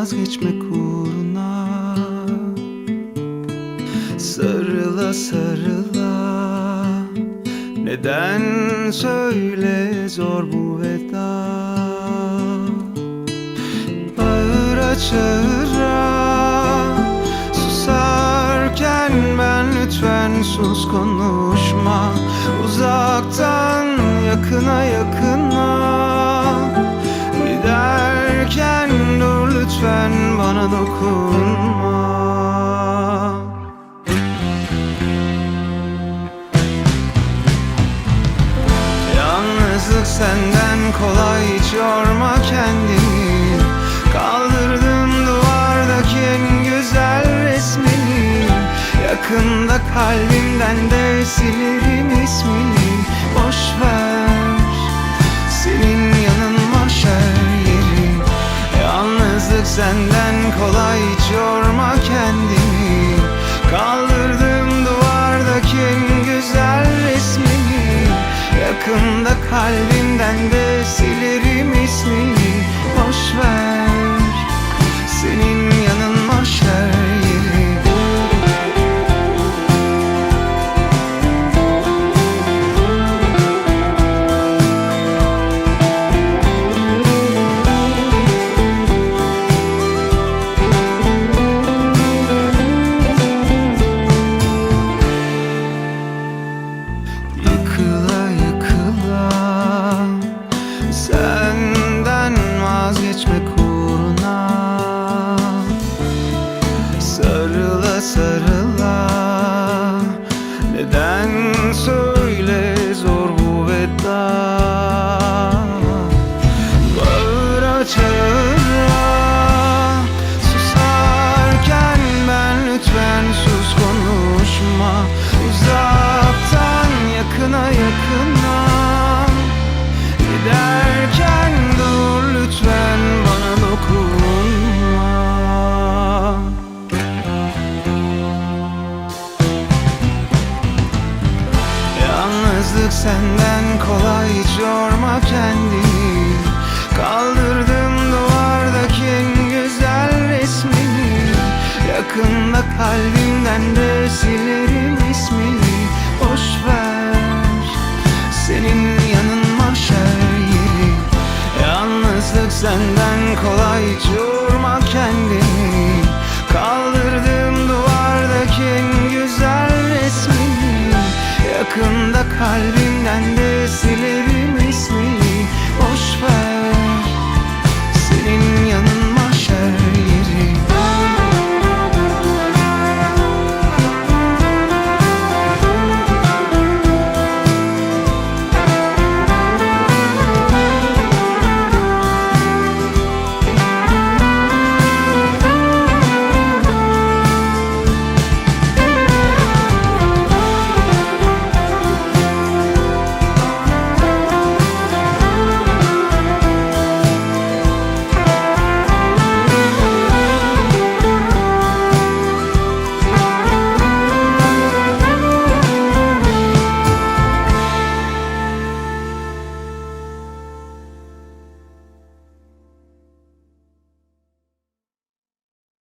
vazgeçmek uğruna. Sarıla sarıla. Neden söyle zor bu veda? Bağıra çağıra. Susarken ben lütfen sus konuşma. Uzaktan yakına yakına. Giderken lütfen bana dokunma. Yalnızlık senden kolay hiç yorma kendini. Kaldırdım duvardaki en güzel resmini. Yakında kalbimden de silerim ismini. Boş senden kolay hiç yorma kendini Kaldırdım duvardaki güzel resmini. Yakında kalbimden Yalnızlık senden kolay hiç yorma kendini. Kaldırdım duvardaki güzel resmini. Yakında kalbimden de silerim ismini. Boş ver senin yanın mahşer yeri. Yalnızlık senden kolay hiç yorma kendini